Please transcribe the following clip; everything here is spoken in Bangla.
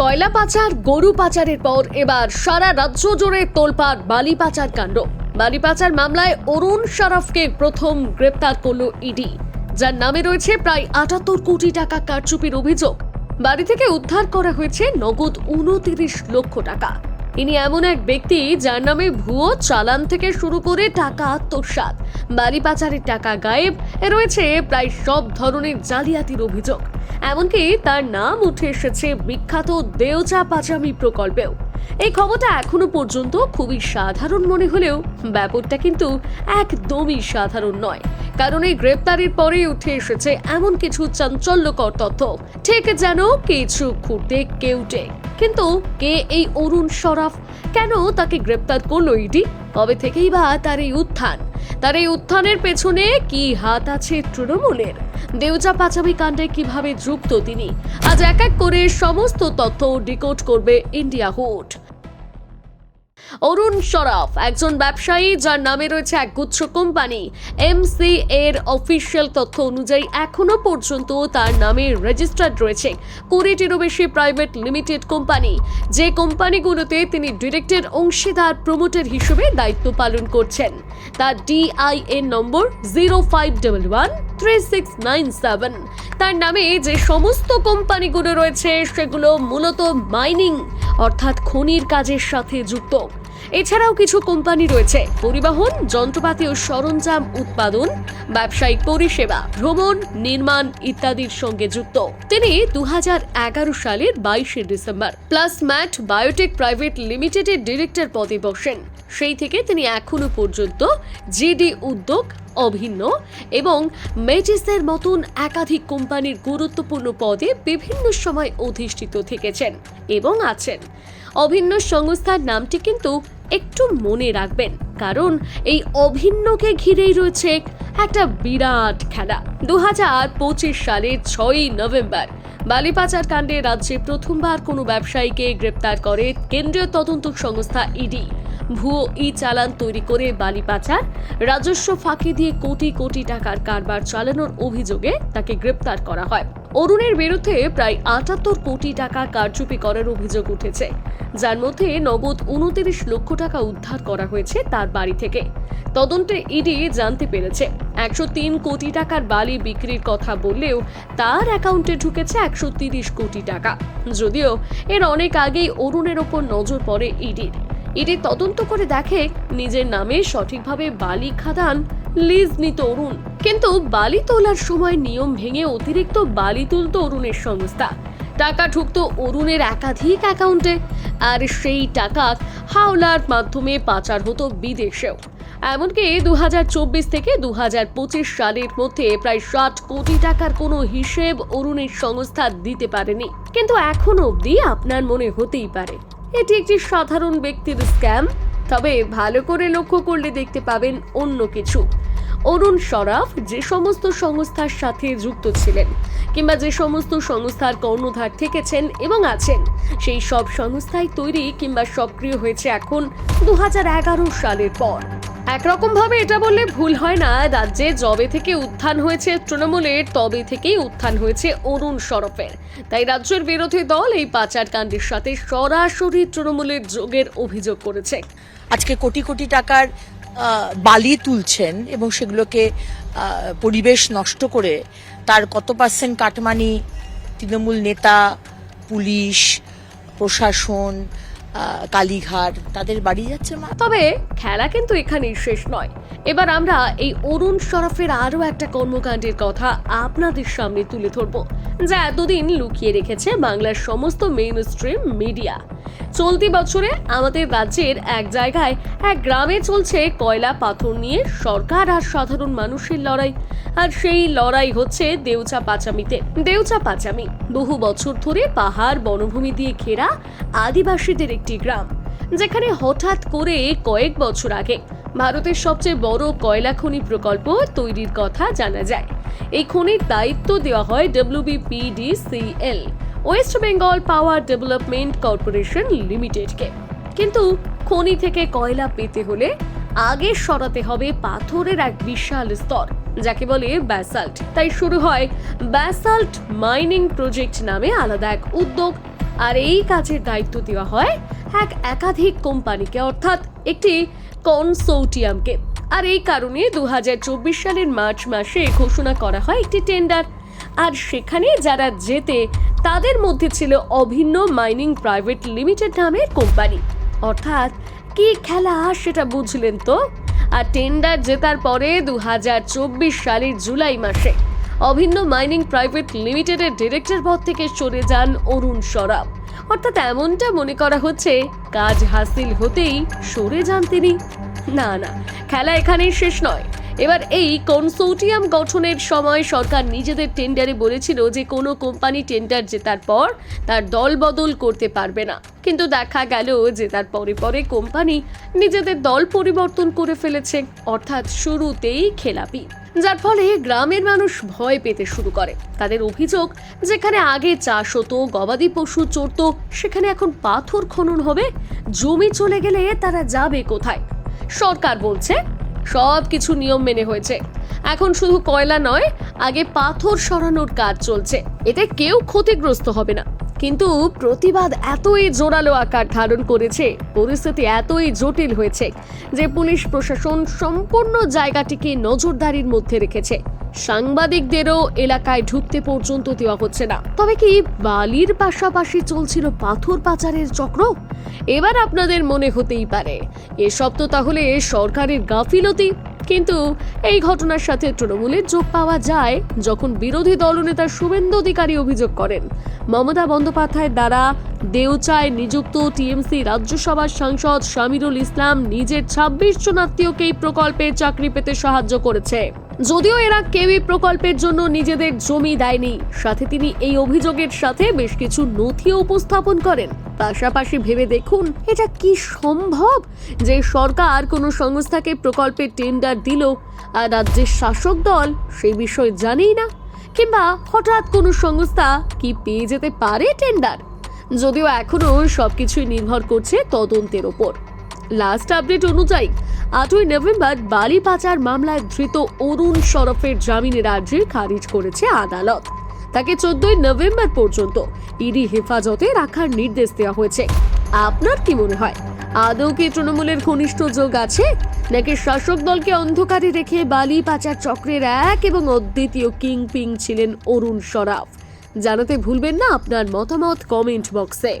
কয়লা পাচার, গরু পাচারের পর এবার সারা রাজ্য জুড়ে তোলপাড় বালি পাচার কাণ্ড। বালি পাচার মামলায় অরুণ শরফকে প্রথম গ্রেপ্তার করল ইডি। যার নামে রয়েছে প্রায় আটাত্তর কোটি টাকা কারচুপির অভিযোগ। বাড়ি থেকে উদ্ধার করা হয়েছে নগদ উনতিরিশ লক্ষ টাকা। ইনি এমন এক ব্যক্তি যার নামে ভুয়ো চালান থেকে শুরু করে টাকা আত্মসাৎ, বাড়ি পাচারের টাকা গায়েব, এ রয়েছে প্রায় সব ধরনের জালিয়াতির অভিযোগ। এমনকি তার নাম উঠে এসেছে বিখ্যাত দেওচা পাচামি প্রকল্পেও। এই খবরটা এখনও পর্যন্ত খুবই সাধারণ মনে হলেও ব্যাপারটা কিন্তু একদমই সাধারণ নয়। কারণ এই গ্রেপ্তারের পরে উঠে এসেছে এমন কিছু চাঞ্চল্যকর তথ্য। ঠিক যেন কিছু খুঁটে কেউটে। কিন্তু কে এই অরুণ সরাফ? কেন তাকে গ্রেপ্তার করল ইডি? কবে থেকেই বা তার এই উত্থান? তার এই উত্থানের পেছনে কি হাত আছে তৃণমূলের? দেউচা পাচামি কাণ্ডে কীভাবে যুক্ত তিনি? আজ এক এক করে সমস্ত তথ্য ডিকোড করবে ইন্ডিয়া হুট। অরুণ শরফ একজন ব্যবসায়ী যার নামে রয়েছে একগুচ্ছ কোম্পানি। এমসি এর অফিসিয়াল তথ্য অনুযায়ী এখনও পর্যন্ত তার নামে রেজিস্টার্ড রয়েছে কুড়িটিরও বেশি প্রাইভেট লিমিটেড কোম্পানি। যে কোম্পানিগুলোতে তিনি ডিরেক্টর অংশীদার প্রমোটার হিসেবে দায়িত্ব পালন করছেন। তার DIN number zero five double one three six nine seven তার নামে যে সমস্ত কোম্পানিগুলো রয়েছে, সেগুলো মূলত মাইনিং অর্থাৎ খনির কাজের সাথে যুক্ত। এছাড়াও কিছু কোম্পানি রয়েছে। পরিবহন, যন্ত্রপাতি ও সরঞ্জাম উৎপাদন, ব্যবসায়িক পরিষেবা, ভ্রমণ, নির্মাণ ইত্যাদির সঙ্গে যুক্ত। তিনি দুহাজার এগারো সালের বাইশে December. Plus Mat Biotech Private লিমিটেডের ডিরেক্টর পদে বসেন। সেই থেকে তিনি এখনও পর্যন্ত জিডি উদ্যোগ, অভিন্ন এবং মেজিসের মতন একাধিক কোম্পানির গুরুত্বপূর্ণ পদে বিভিন্ন সময় অধিষ্ঠিত থেকেছেন এবং আছেন। অভিন্ন সংস্থার নামটি কিন্তু একটু মনে রাখবেন, কারণ এই অভিন্নকে ঘিরেই রয়েছে একটা বিরাট খেলা। দু হাজার পঁচিশ সালের ছয়ই নভেম্বর বালি পাচার কাণ্ডে রাজ্যে প্রথমবার কোনো ব্যবসায়ীকে গ্রেপ্তার করে কেন্দ্রীয় তদন্ত সংস্থা ইডি। ভুয়ো ই চালান তৈরি করে বালি পাচার রাজস্ব ফাঁকি দিয়ে কোটি কোটি টাকার কারবার চালানোর অভিযোগে তাকে গ্রেপ্তার করা হয়। অরুণের বিরুদ্ধে প্রায় আটাত্তর কোটি টাকা কারচুপি করার অভিযোগ উঠেছে। যার মধ্যে নগদ উনতিরিশ লক্ষ টাকা উদ্ধার করা হয়েছে তার বাড়ি থেকে। তদন্তে ইডি জানতে পেরেছে, একশো তিন কোটি টাকার বালি বিক্রির কথা বললেও তার অ্যাকাউন্টে ঢুকেছে একশো তিরিশ কোটি টাকা। যদিও এর অনেক আগেই অরুণের ওপর নজর পড়ে ইডির। ইডি তদন্ত করে দেখে নিজের নামে সঠিকভাবে বালি খাদান লিজ নিত অরুণ কিন্তু বালি তোলার সময় নিয়ম ভেঙে অতিরিক্ত বালি তুলত অরুণের সংস্থা। টাকা ঢুকতো অরুণের একাধিক অ্যাকাউন্টে, আর সেই টাকা হাওলার মাধ্যমে পাচার হতো বিদেশেও। এমনকি দু থেকে দু হাজার পঁচিশ সালের মধ্যে প্রায় ষাট কোটি টাকার কোনো হিসেব অরুণের সংস্থা দিতে পারেনি। কিন্তু এখনও অবধি আপনার মনে হতেই পারে। এটি একটি সাধারণ ব্যক্তির স্ক্যাম, তবে ভালো করে লক্ষ্য করলে দেখতে পাবেন অন্য কিছু। অরুণ সরাফ যে সমস্ত সংস্থার সাথে যুক্ত ছিলেন কিংবা যে সমস্ত সংস্থার কর্ণধার থেকেছেন এবং আছেন, সেই সব সংস্থাই তৈরি কিংবা সক্রিয় হয়েছে এখন দুহাজার এগারো সালের পর। একরকম ভাবে এটা বললে ভুল হয় না, রাজ্যে জবে থেকে উত্থান হয়েছে তৃণমূলের, তবে থেকেই উত্থান হয়েছে অরুণ সরফের। তাই রাজ্যের বিরোধী দল এই পাচার কাণ্ডের সাথে সরাসরি তৃণমূলের যোগের অভিযোগ করেছে। আজকে কোটি কোটি টাকার বালি তুলছেন এবং সেগুলোকে পরিবেশ নষ্ট করে তার কত পার্সেন্ট কাটমানি তৃণমূল নেতা, পুলিশ, প্রশাসন কালীঘাট, তাদের বাড়ি যাচ্ছে মা। তবে খেলা কিন্তু এখানেই শেষ নয়। এবার আমরা এই অরুণ শরফের আরও একটা কর্মকাণ্ডের কথা আপনাদের সামনে তুলে ধরব, যা এতদিন লুকিয়ে রেখেছে বাংলার সমস্ত মেইন স্ট্রিম মিডিয়া চলতি বছরে আমাদের রাজ্যের এক জায়গায়, এক গ্রামে চলছে কয়লা পাথর নিয়ে সরকার আর সাধারণ মানুষের লড়াই। আর সেই লড়াই হচ্ছে দেউচা পাচামিতে। দেউচা পাচামি, বহু বছর ধরে পাহাড় বনভূমি দিয়ে ঘেরা আদিবাসীদের একটি গ্রাম, যেখানে হঠাৎ করে কয়েক বছর আগে ভারতের সবচেয়ে বড় কয়লা খনি প্রকল্প তৈরির কথা জানা যায়। এই খনির দায়িত্ব দেওয়া হয় WBPDCL West Bengal Power Development Corporation লিমিটেডকে। কিন্তু খনি থেকে কয়লা পেতে হলে আগে সরাতে হবে পাথরের এক বিশাল স্তর যাকে বলে ব্যাসাল্ট তাই শুরু হয় ব্যাসাল্ট মাইনিং প্রজেক্ট নামে আলাদা এক উদ্যোগ। আর এই কাজের দায়িত্ব দেওয়া হয় এক একাধিক কোম্পানিকে, অর্থাৎ একটি কনসোর্টিয়ামকে আর এই কারণে দু হাজার চব্বিশ সালের মার্চ মাসে ঘোষণা করা হয় একটি টেন্ডার আর সেখানে যারা যেতে তাদের মধ্যে ছিল অভিন্ন মাইনিং প্রাইভেট লিমিটেড নামের কোম্পানি। অর্থাৎ কি খেলা সেটা বুঝলেন তো? আর টেন্ডার জেতার পরে দু হাজার চব্বিশ সালের জুলাই মাসে অভিন্ন মাইনিং প্রাইভেট লিমিটেডের ডিরেক্টর পদ থেকে সরে যান অরুণ সরাব। অর্থাৎ এমনটা মনে করা হচ্ছে, কাজ হাসিল হতেই সরে যান তিনি। না না, খেলা এখানেই শেষ নয়। এবার এই কনসোর্টিয়াম গঠনের সময় সরকার নিজেদের টেন্ডারে বলেছিল যে কোনো কোম্পানি টেন্ডার জেতার পর তার দল বদল করতে পারবে না। কিন্তু দেখা গেল যে তার পরে পরে কোম্পানি নিজেদের দল পরিবর্তন করে ফেলেছে, অর্থাৎ শুরুতেই খেলাপি। যার ফলে গ্রামের মানুষ ভয় পেতে শুরু করে। তাদের অভিযোগ, যেখানে আগে চাষ হতো, গবাদি পশু চড়তো, সেখানে এখন পাথর খনন হবে, জমি চলে গেলে তারা যাবে কোথায়? সরকার বলছে সব কিছু নিয়ম মেনে হয়েছে। এখন শুধু কয়লা নয়, আগে পাথর সরানোর কাজ চলছে। এতে কেউ ক্ষতিগ্রস্ত হবে না। কিন্তু প্রতিবাদ এতই জোরালো আকার ধারণ করেছে, পরিস্থিতি এতই জটিল হয়েছে যে পুলিশ প্রশাসন সম্পূর্ণ জায়গাটিকে নজরদারির মধ্যে রেখেছে। সাংবাদিকদেরও এলাকায় ঢুকতে পর্যন্ত দেওয়া হচ্ছে না। তবে কি বালির পাশাপাশি চলছিল পাথর পাচারের চক্র? এবার আপনাদের মনে হতেই পারে। এসব তো তাহলে সরকারের গাফিলতি। কিন্তু এই ঘটনার সাথে তৃণমূলের যোগ পাওয়া যায় যখন বিরোধী দলনেতা শুভেন্দু অধিকারী অভিযোগ করেন। মমতা বন্দ্যোপাধ্যায়ের দ্বারা দেউচায় নিযুক্ত টিএমসি রাজ্যসভার সাংসদ শামিরুল ইসলাম নিজের ছাব্বিশ জন আত্মীয়কে এই প্রকল্পে চাকরি পেতে সাহায্য করেছে। যদিও এরা কেউই প্রকল্পের জন্য নিজেদের জমি দেয়নি, সাথে তিনি এই অভিযোগের সাথে বেশ কিছু নথিও উপস্থাপন করেন। পাশাপাশি ভেবে দেখুন, এটা কি সম্ভব যে সরকার কোনো সংস্থাকে প্রকল্পের টেন্ডার দিল আর রাজ্যের শাসক দল সেই বিষয়ে জানেই না? কিংবা হঠাৎ কোনো সংস্থা কি পেয়ে যেতে পারে টেন্ডার যদিও এখনও সবকিছুই নির্ভর করছে তদন্তের ওপর। লাস্ট আপডেট অনুযায়ী আটই নভেম্বর বালি পাচার মামলায় ধৃত অরুণ সরফের জামিনের আর্জি খারিজ করেছে আদালত। তাকে চোদ্দই নভেম্বর পর্যন্ত ইডি হেফাজতে রাখার নির্দেশ দেওয়া হয়েছে। আপনার কি মনে হয়, আদৌ কি তৃণমূলের ঘনিষ্ঠ যোগ আছে, নাকি শাসক দলকে অন্ধকারে রেখে বালি পাচার চক্রের এক এবং অদ্বিতীয় কিং পিং ছিলেন অরুণ সরাফ জানাতে ভুলবেন না আপনার মতামত কমেন্ট বক্সে।